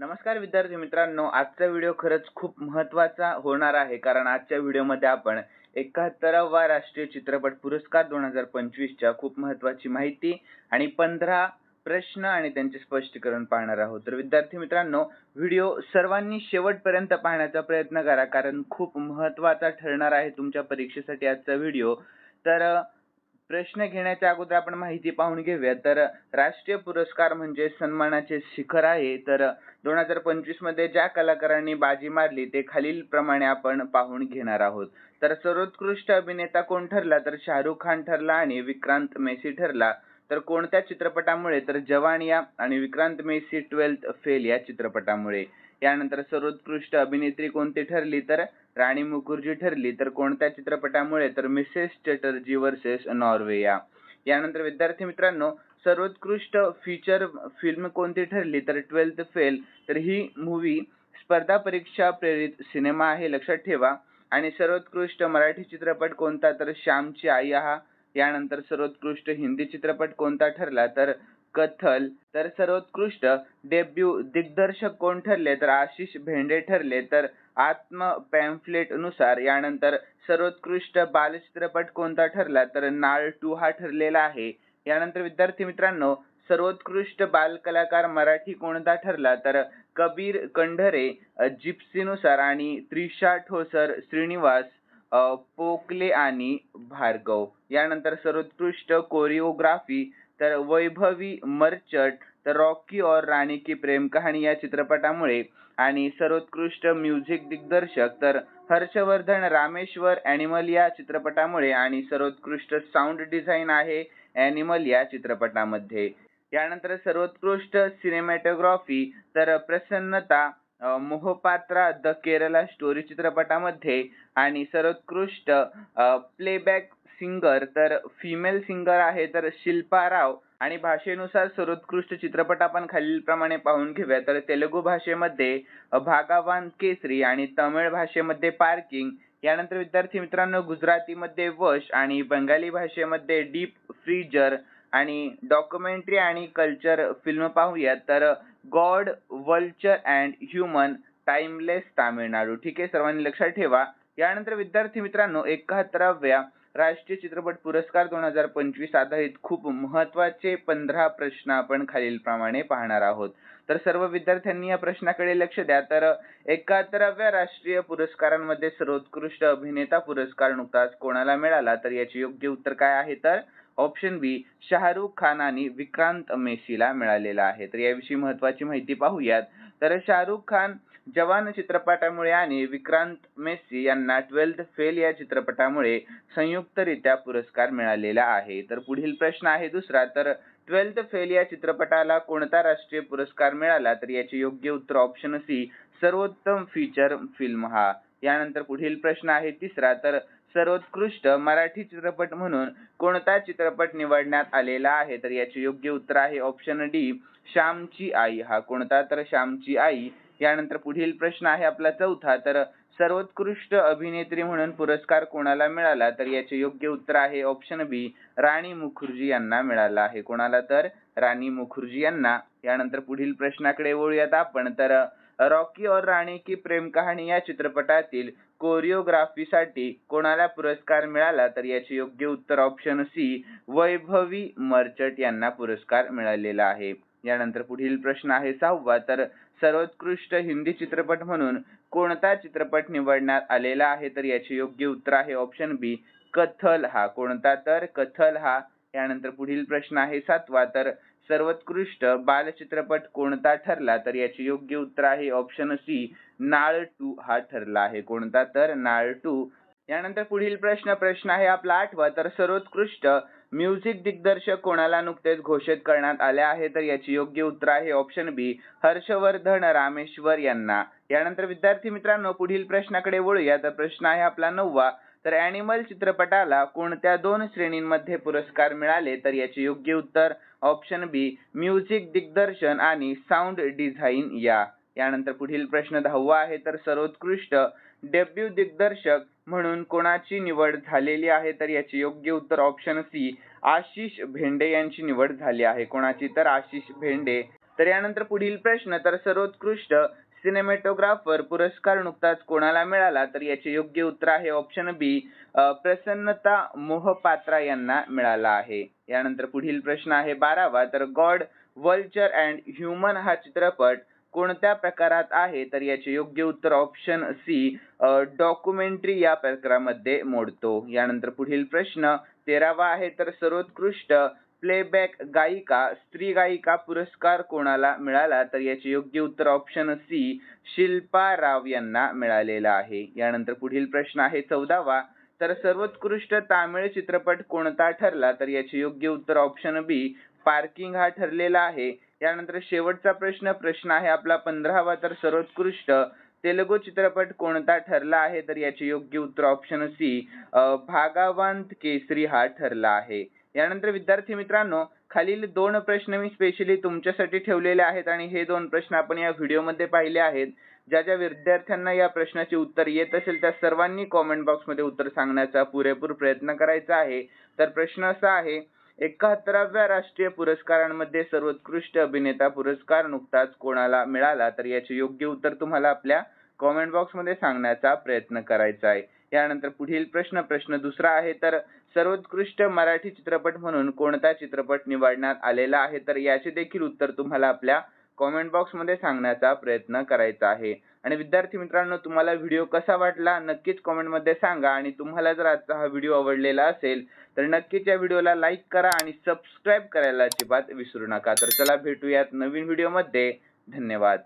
नमस्कार विद्यार्थी मित्रांनो आजचा व्हिडिओ खरंच खूप महत्त्वाचा होणार आहे. कारण आजच्या व्हिडिओमध्ये आपण एकाहत्तरावा राष्ट्रीय चित्रपट पुरस्कार दोन हजार पंचवीसच्या खूप महत्त्वाची माहिती आणि पंधरा प्रश्न आणि त्यांचे स्पष्टीकरण पाहणार आहोत. तर विद्यार्थी मित्रांनो व्हिडिओ सर्वांनी शेवटपर्यंत पाहण्याचा प्रयत्न करा. कारण खूप महत्त्वाचा ठरणार आहे तुमच्या परीक्षेसाठी आजचा व्हिडिओ तर प्रश्न घेण्याच्या अगोदर आपण माहिती पाहून घेऊया. तर राष्ट्रीय पुरस्कार म्हणजे सन्मानाचे शिखर आहे. तर दोन हजार पंचवीसमध्ये ज्या कलाकारांनी बाजी मारली ते खालील प्रमाणे आपण पाहून घेणार आहोत. तर सर्वोत्कृष्ट अभिनेता कोण ठरला? तर शाहरुख खान ठरला आणि विक्रांत मेसी ठरला. तर कोणत्या चित्रपटामुळे? तर जवान या आणि विक्रांत मेसी ट्वेल्थ फेल या चित्रपटामुळे. यानंतर सर्वोत्कृष्ट अभिनेत्री कोणती ठरली? तर राणी मुखर्जी ठरली तर कोणत्या चित्रपटामुळे? तर मिसेस चटर्जी वर्सेस नॉर्वे या यानंतर विद्यार्थी मित्रांनो सर्वोत्कृष्ट फीचर फिल्म कोणती ठरली? तर ट्वेल्थ फेल तर ही मूवी स्पर्धा परीक्षा प्रेरित सिनेमा आहे लक्षात ठेवा. आणि सर्वोत्कृष्ट मराठी चित्रपट कोणता? तर श्यामची आई हा यानंतर सर्वोत्कृष्ट हिंदी चित्रपट कोणता ठरला? तर कथल. तर सर्वोत्कृष्ट डेब्यू दिग्दर्शक कोण ठरले? तर आशिष भेंडे ठरले. तर आत्म पॅम्फलेटनुसार यानंतर सर्वोत्कृष्ट बालचित्रपट कोणता ठरला? तर नाळ टू हा ठरलेला आहे. यानंतर विद्यार्थी मित्रांनो सर्वोत्कृष्ट बालकलाकार मराठी कोणता ठरला? तर कबीर कंढरे जिप्सीनुसार आणि त्रिशा ठोसर श्रीनिवास पोकले आणि भार्गव. यानंतर सर्वोत्कृष्ट कोरिओग्राफी तर वैभवी मर्चट तर रॉकी और राणी की प्रेम कहाणी या चित्रपटामुळे. आणि सर्वोत्कृष्ट म्युझिक दिग्दर्शक तर हर्षवर्धन रामेश्वर ॲनिमल या चित्रपटामुळे आणि सर्वोत्कृष्ट साऊंड डिझाईन आहे ॲनिमल या चित्रपटामध्ये. यानंतर सर्वोत्कृष्ट सिनेमॅटोग्राफी तर प्रसन्नता मोहपात्रा द केरला स्टोरी चित्रपटामध्ये आणि सर्वोत्कृष्ट प्लेबॅक सिंगर तर फिमेल सिंगर आहे तर शिल्पा राव. आणि भाषेनुसार सर्वोत्कृष्ट चित्रपट आपण खालीलप्रमाणे पाहून घेऊया. तर तेलुगू भाषेमध्ये भागावान केसरी आणि तमिळ भाषेमध्ये पार्किंग. यानंतर विद्यार्थी मित्रांनो गुजरातीमध्ये वश आणि बंगाली भाषेमध्ये डीप फ्रीजर आणि डॉक्युमेंटरी आणि कल्चर फिल्म पाहूया तर God vulture and human timeless Tamil Nadu. ठीक आहे सर्वांनी लक्षात ठेवा. यानंतर विद्यार्थी मित्रांनो एकाहत्तराव्या राष्ट्रीय चित्रपट पुरस्कार दोन हजार पंचवीस आधारित खूप महत्त्वाचे पंधरा प्रश्न आपण खालीलप्रमाणे पाहणार आहोत. तर सर्व विद्यार्थ्यांनी या प्रश्नाकडे लक्ष द्या. तर एकाहत्तराव्या राष्ट्रीय पुरस्कारांमध्ये सर्वोत्कृष्ट अभिनेता पुरस्कार नुकताच कोणाला मिळाला? तर याचे योग्य उत्तर काय आहे? तर ऑप्शन बी शाहरुख खान आणि विक्रांत मेसीला मिळालेला आहे. तर याविषयी महत्त्वाची माहिती पाहूयात. तर शाहरुख खान जवान चित्रपटामुळे आणि विक्रांत मेसी यांना ट्वेल्थ फेल या चित्रपटामुळे संयुक्तरित्या पुरस्कार मिळालेला आहे. तर पुढील प्रश्न आहे दुसरा. तर ट्वेल्थ फेल या चित्रपटाला कोणता राष्ट्रीय पुरस्कार मिळाला? तर याचे योग्य उत्तर ऑप्शन सी सर्वोत्तम फीचर फिल्म हा. यानंतर पुढील प्रश्न आहे तिसरा. तर सर्वोत्कृष्ट मराठी चित्रपट म्हणून कोणता चित्रपट निवडण्यात आलेला आहे? तर याचे योग्य उत्तर आहे ऑप्शन डी श्यामची आई. हा कोणता? तर श्यामची आई. यानंतर पुढील प्रश्न आहे आपला चौथा. तर सर्वोत्कृष्ट अभिनेत्री म्हणून पुरस्कार कोणाला मिळाला? तर याचे योग्य उत्तर आहे ऑप्शन बी राणी मुखर्जी यांना मिळाला आहे. कोणाला तर? राणी मुखर्जी यांना. यानंतर पुढील प्रश्नाकडे वळूयात आपण. तर रॉकी और राणी की प्रेम कहाणी या चित्रपटातील कोरिओग्राफीसाठी कोणाला पुरस्कार मिळाला? तर याचे योग्य उत्तर ऑप्शन सी वैभवी मर्चट यांना पुरस्कार मिळालेला आहे. यानंतर पुढील प्रश्न आहे सहावा. तर सर्वोत्कृष्ट हिंदी चित्रपट म्हणून कोणता चित्रपट निवडण्यात आलेला आहे? तर याचे योग्य उत्तर आहे ऑप्शन बी कथल हा. कोणता तर? कथल हा. यानंतर पुढील प्रश्न आहे सातवा. तर सर्वोत्कृष्ट बालचित्रपट कोणता ठरला? तर याचे योग्य उत्तर आहे ऑप्शन सी नाळ टू हा ठरला आहे. कोणता तर? नाळ टू यानंतर पुढील प्रश्न प्रश्न आहे आपला आठवा. तर सर्वोत्कृष्ट म्युझिक दिग्दर्शक कोणाला नुकतेच घोषित करण्यात आले आहे तर याची योग्य उत्तर आहे ऑप्शन बी हर्षवर्धन रामेश्वर यांना. यानंतर विद्यार्थी मित्रांनो पुढील प्रश्नाकडे वळूया. तर प्रश्न आहे आपला नववा. तर अॅनिमल चित्रपटाला कोणत्या दोन श्रेणींमध्ये पुरस्कार मिळाले? तर याचे योग्य उत्तर ऑप्शन बी म्युझिक दिग्दर्शन आणि साऊंड डिझाईन या. यानंतर पुढील प्रश्न दहावा आहे. तर सर्वोत्कृष्ट डेब्यू दिग्दर्शक म्हणून कोणाची निवड झालेली आहे तर याचे योग्य उत्तर ऑप्शन सी आशिष भेंडे यांची निवड झाली आहे. कोणाची तर आशिष भेंडे. तर यानंतर पुढील प्रश्न तर सर्वोत्कृष्ट सिनेमॅटोग्राफर पुरस्कार नुकताच कोणाला मिळाला? तर याचे योग्य उत्तर आहे ऑप्शन बी प्रसन्नता मोहपात्रा यांना मिळाला आहे. यानंतर पुढील प्रश्न आहे बारावा. तर गॉड वल्चर अँड ह्युमन हा चित्रपट कोणत्या प्रकारात आहे तर याचे योग्य उत्तर ऑप्शन सी डॉक्युमेंटरी या प्रकारामध्ये मोडतो. यानंतर पुढील प्रश्न तेरावा आहे तर सर्वोत्कृष्ट प्लेबॅक गायिका स्त्री गायिका पुरस्कार कोणाला मिळाला तर याचे योग्य उत्तर ऑप्शन सी शिल्पा राव यांना मिळालेला आहे. यानंतर पुढील प्रश्न आहे चौदावा तर सर्वोत्कृष्ट तामिळ चित्रपट कोणता ठरला तर याचे योग्य उत्तर ऑप्शन बी पार्किंग हा ठरलेला आहे. यानंतर शेवटचा प्रश्न प्रश्न आहे आपला पंधरावा. तर सर्वोत्कृष्ट तेलुगू चित्रपट कोणता ठरला आहे? तर याचे योग्य उत्तर ऑप्शन सी भागावंत केसरी हा ठरला आहे. यानंतर विद्यार्थी मित्रांनो खालील दोन प्रश्न मी स्पेशली तुमच्यासाठी ठेवलेले आहेत आणि हे दोन प्रश्न आपण या व्हिडिओमध्ये पाहिले आहेत. ज्या ज्या विद्यार्थ्यांना या प्रश्नाचे उत्तर येत असेल त्या सर्वांनी कॉमेंट बॉक्समध्ये उत्तर सांगण्याचा पुरेपूर प्रयत्न करायचा आहे. तर प्रश्न असा आहे एकाहत्तराव्या राष्ट्रीय पुरस्कारांमध्ये सर्वोत्कृष्ट अभिनेता पुरस्कार नुकताच कोणाला मिळाला तर याचे योग्य उत्तर तुम्हाला आपल्या कॉमेंट बॉक्समध्ये सांगण्याचा प्रयत्न करायचा आहे. यानंतर पुढील प्रश्न प्रश्न दुसरा आहे तर सर्वोत्कृष्ट मराठी चित्रपट म्हणून कोणता चित्रपट निवडण्यात आलेला आहे? तर याचे देखील उत्तर तुम्हाला आपल्या कॉमेंट बॉक्समध्ये सांगण्याचा प्रयत्न करायचा आहे. आणि विद्यार्थी मित्रांनो तुम्हाला व्हिडिओ कसा वाटला नक्कीच कॉमेंटमध्ये सांगा. आणि तुम्हाला जर आजचा हा व्हिडिओ आवडलेला असेल तर नक्कीच या व्हिडिओला लाईक करा आणि सबस्क्राईब करायला अजिबात विसरू नका. तर चला भेटूयात नवीन व्हिडिओमध्ये धन्यवाद.